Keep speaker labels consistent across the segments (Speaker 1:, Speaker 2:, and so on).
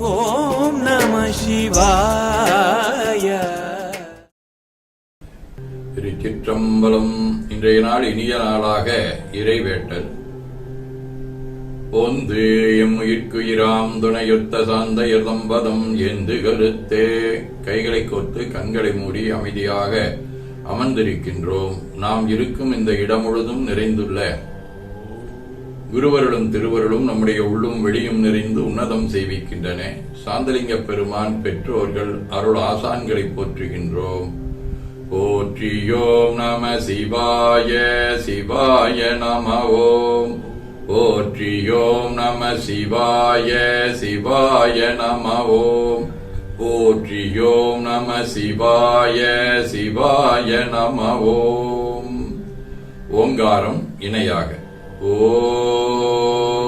Speaker 1: ஓம் நம சிவாய.
Speaker 2: திருச்சிற்றம்பலம் இன்றைய நாள் இனிய நாளாக இறைவேட்டல். ஒன்று எம் உயிர்க்குயிராம் துணையொத்த சாந்த தம்பதம் என்று கருத்தே கைகளை கோத்து கண்களை மூடி அமைதியாக அமர்ந்திருக்கின்றோம். நாம் இருக்கும் இந்த இடம் முழுதும் நிறைந்துள்ள குருவருளும் திருவருளும் நம்முடைய உள்ளும் வெளியும் நிறைந்து உன்னதம் செய்விக்கின்றன. சாந்தலிங்க பெருமான் பெற்றோர்கள் அருள் ஆசான்களை போற்றுகின்றோம். போற்றியோம் நம சிவாய சிவாய நம ஓம் போற்றியோம் நம சிவாய சிவாய நம ஓம் போற்றியோம் நம சிவாய சிவாய நம ஓம் ஓங்காரம் இணையாக. ஓம்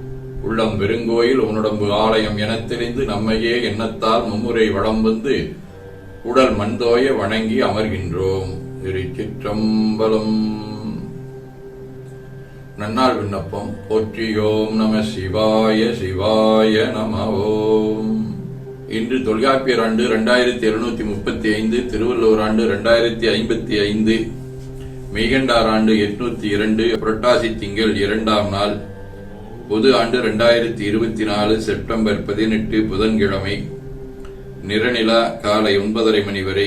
Speaker 2: உள்ளம் பெருங்கோயில் உன்னுடம்பு ஆலயம் என தெரிந்து நம்மையே எண்ணத்தால் மும்முறை வளம் வந்து உடல் மண்தோய வணங்கி அமர்கின்றோம். திருச்சிற்றம்பலம் நன்னாள் விண்ணப்பம். போற்றியோம் நம சிவாய சிவாய நம ஓம் இன்று தொல்காப்பியர் ஆண்டு இரண்டாயிரத்தி எழுநூத்தி முப்பத்தி ஐந்து திருவள்ளுவர் ஆண்டு இரண்டாயிரத்தி ஐம்பத்தி ஐந்து மெய்கண்டார் ஆண்டு எட்நூத்தி இரண்டு புரட்டாசி திங்கள் இரண்டாம் நாள். பொது ஆண்டு ரெண்டாயிரத்தி இருபத்தி நாலு செப்டம்பர் பதினெட்டு புதன்கிழமை நிறநிலா காலை ஒன்பதரை மணி வரை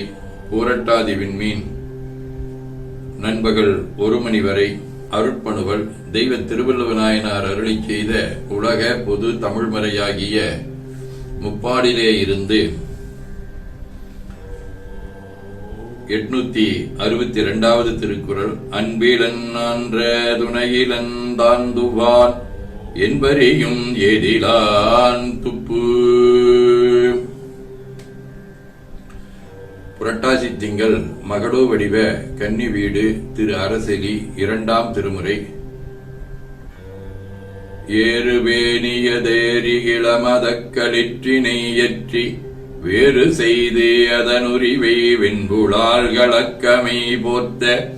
Speaker 2: பூரட்டாதி விண்மீன். நண்பகல் ஒரு மணி வரை அருட்பணுவல். தெய்வ திருவள்ளுவநாயனார் அருளி செய்த உலக பொது தமிழ்மறையாகிய முப்பாடிலே இருந்து எட்நூத்தி அறுபத்தி இரண்டாவது திருக்குறள். அன்பிலன் அன்ற துணையிலன் தாந்துவான். என்பரியும் எதிலான் துப்பு. புரட்டாசி திங்கள் மகளோ வடிவ கன்னி வீடு திரு அரசெலி இரண்டாம் திருமுறை. ஏறுவேணியதேறி இளமதக்களிற்றினை ஏற்றி வேறு செய்து அதனுரிவை வெண்புளால் கலக்கமை போர்த்த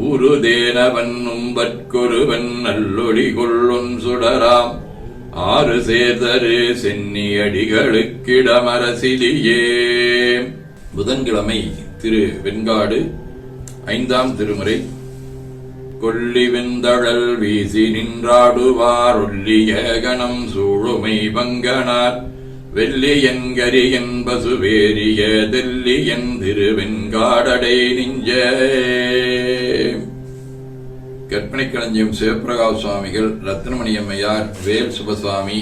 Speaker 2: ஊருதேனவன் உம்பற்கொருவன் நல்லொளி கொள்ளும் சுடராம். ஆறு சேர்தரு சென்னி அடிகளுக்கிடமரசிலியே. புதன்கிழமை திரு வெண்காடு ஐந்தாம் திருமுறை. கொல்லி வெந்தழல் வீசி நின்றாடுவார் ஒல்லிய கணம் சூழுமை பங்கனார். வெள்ளியன் கரியன் பசுவேரிய தெல்லியன் திருவெண்காடடை நெஞ்சே. கற்பனை களஞ்சியம் சிவபிரகாஷ் சுவாமிகள் ரத்னமணி அம்மையார் வேல் சுபசாமி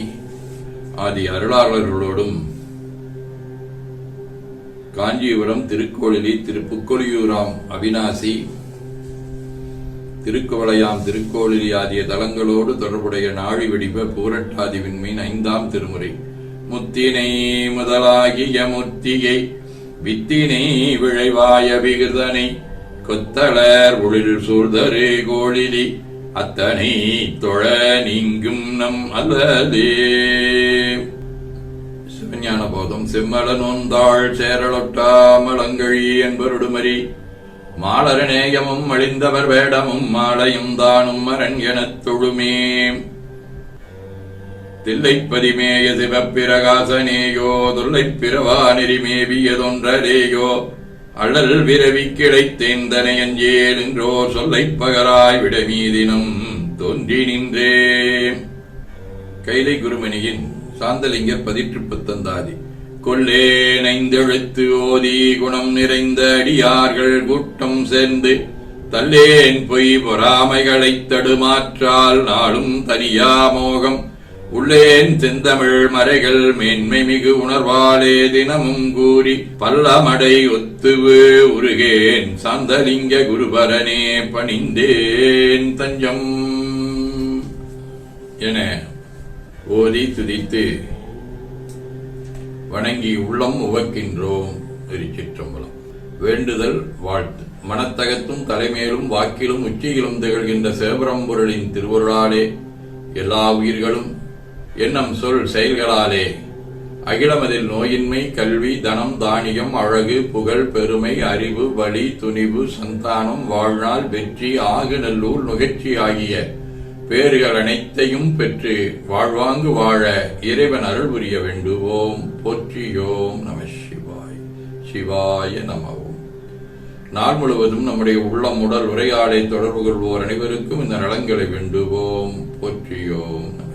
Speaker 2: ஆதி அருளாளர்களோடும் காஞ்சிபுரம் திருக்கோளிலி திருப்புக்கொழியூராம் அவினாசி திருக்குவளையாம் திருக்கோளிலி ஆகிய தலங்களோடு தொடர்புடைய நாழி வெடிவ பூரட்டாதி விண்மீன் ஐந்தாம் திருமுறை. முத்தினை முதலாகிய முத்தியை வித்தினை விழைவாய விகிருதனை கொத்தளர் ஒளிர் சூழ்தரே கோழிலி. அத்தனை தொழ நீங்கும் நம் அல்லதே. சிவஞான போதம் செம்மல நோந்தாள் சேரலொட்டாமலங்கழி என்பருடுமரி மாலரநேயமும் அழிந்தவர் வேடமும் மாலையும் தானும் மரண் எனத் தொழுமே. தில்லைப்பதிமேய சிவப்பிரகாசனேயோ துல்லைப்பிரவா நெறிமேவியதொன்றரேயோ அழல் விரவி கிடைத்தேந்தனையஞ்சேல் என்றோ சொல்லைப் பகராய் விடமீதினம் தோன்றி நின்றே. கைலை குருமணியின் சாந்தலிங்க பதிற்று பத்தந்தாதி கொள்ளே நைந்தெழுத்து ஓதி குணம் நிறைந்த அடியார்கள் கூட்டம் சேர்ந்து தல்லேன் பொய் பொறாமைகளைத் தடுமாற்றால் நாளும் தனியா மோகம் உள்ளேன் செந்தமிழ் மறைகள் மேன்மை மிகு உணர்வாலே தினமும் கூறி பல்லமடை ஒத்துவு உருகேன் சாந்தலிங்க குருபரனே பணிந்தேன் தஞ்சம் என ஓதி துதித்து வணங்கி உள்ளம் உவக்கின்றோம் திருச்சிற்றம்பலம். வேண்டுதல் வாழ்த்து. மனத்தகத்தும் தலைமையிலும் வாக்கிலும் உச்சியிலும் திகழ்கின்ற சேபரம்பொருளின் திருவருளாலே எல்லா உயிர்களும் எண்ணம் சொல் செயல்களாலே. அகிலமதில் நோயின்மை கல்வி தனம் தானியம் அழகு புகழ் பெருமை அறிவு வலி துணிவு சந்தானம் வாழ்நாள் வெற்றி ஆகு நல்லூர் நுகர்ச்சி ஆகிய பேறுகள் அனைத்தையும் பெற்று வாழ்வாங்கு வாழ இறைவன் அருள் புரிய வேண்டுவோம். போற்றியோம் நம சிவாய். சிவாய நமவோம் நாள் முழுவதும் நம்முடைய உள்ளம் உடல் உரையாடை தொடர்பு கொள்வோர் அனைவருக்கும் இந்த நலங்களை வேண்டுவோம். போற்றியோம் நம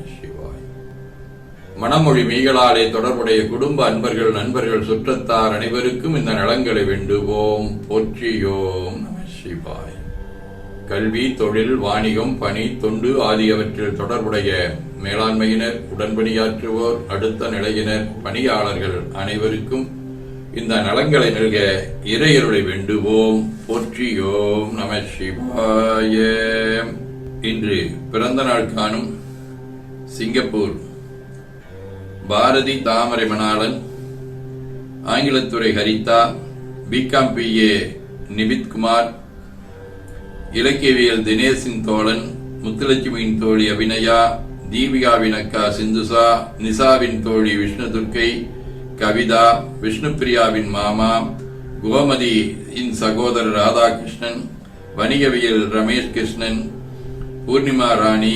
Speaker 2: மனமொழி மீகளாலே தொடர்புடைய குடும்ப அன்பர்கள் நண்பர்கள் சுற்றத்தார் அனைவருக்கும் இந்த நலங்களை வேண்டுவோம். போற்றியோம் நம சிவாய். கல்வி தொழில் வாணிகம் பணி தொண்டு ஆகியவற்றில் தொடர்புடைய மேலாண்மையினர் உடன்பணியாற்றுவோர் அடுத்த நிலையினர் பணியாளர்கள் அனைவருக்கும் இந்த நலங்களை நல்க இறையருளை வேண்டுவோம். போற்றியோம் நம சிவாய. இன்று பிறந்த நாள் காணும் Singapore Bharathi Thamarai Manalan ஆங்கிலத்துறை Haritha B Com B A Nibithkumar இலக்கியவியல் தினேஷின் தோழன் முத்துலட்சுமியின் தோழி அபிநயா தீபிகாவின் அக்கா சிந்துசா நிசாவின் தோழி விஷ்ணு துர்க்கை கவிதா விஷ்ணுபிரியாவின் மாமா கோமதியின் சகோதரர் ராதாகிருஷ்ணன் வணிகவியல் ரமேஷ் கிருஷ்ணன் பூர்ணிமா ராணி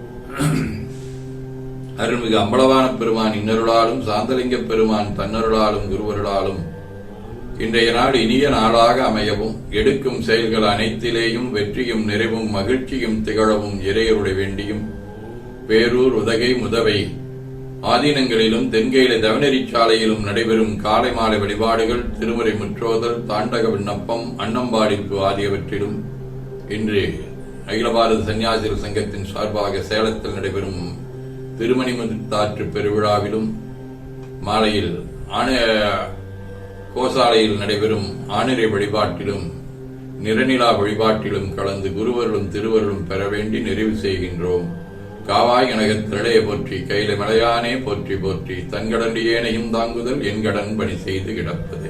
Speaker 2: அருள்மிகு அம்பளவான பெருமான் இன்னருளாலும் சாந்தலிங்க பெருமான் தன்னருளாலும் குருவருளாலும் இன்றைய நாள் இனிய நாளாக அமையவும் எடுக்கும் செயல்கள் அனைத்திலேயும் வெற்றியும் நிறைவும் மகிழ்ச்சியும் திகழவும் இறையருடைய வேண்டியும். பேரூர் உதகை முதவை ஆதீனங்களிலும் தென்கேல தவனெறிச்சாலையிலும் நடைபெறும் காலை மாலை வழிபாடுகள் திருமுறை முற்றோதல் தாண்டக விண்ணப்பம் அன்னம்பாடிப்பு ஆகியவற்றிலும் இன்று அகில பாரத சன்னியாசிகள் சங்கத்தின் சார்பாக சேலத்தில் நடைபெறும் திருமணி முத்தாற்று பெருவிழாவிலும் மாலையில் ஆண கோசாலையில் நடைபெறும் ஆணிரை வழிபாட்டிலும் நிறநிலா வழிபாட்டிலும் கலந்து குருவர்களும் திருவருளும் பெற வேண்டி நிறைவு செய்கின்றோம். காவாய் எனக திரளைய போற்றி கையில மலையானே போற்றி போற்றி தன்கடன் ஏனையும் தாங்குதல் என் கடன் பணி செய்து கிடப்பது.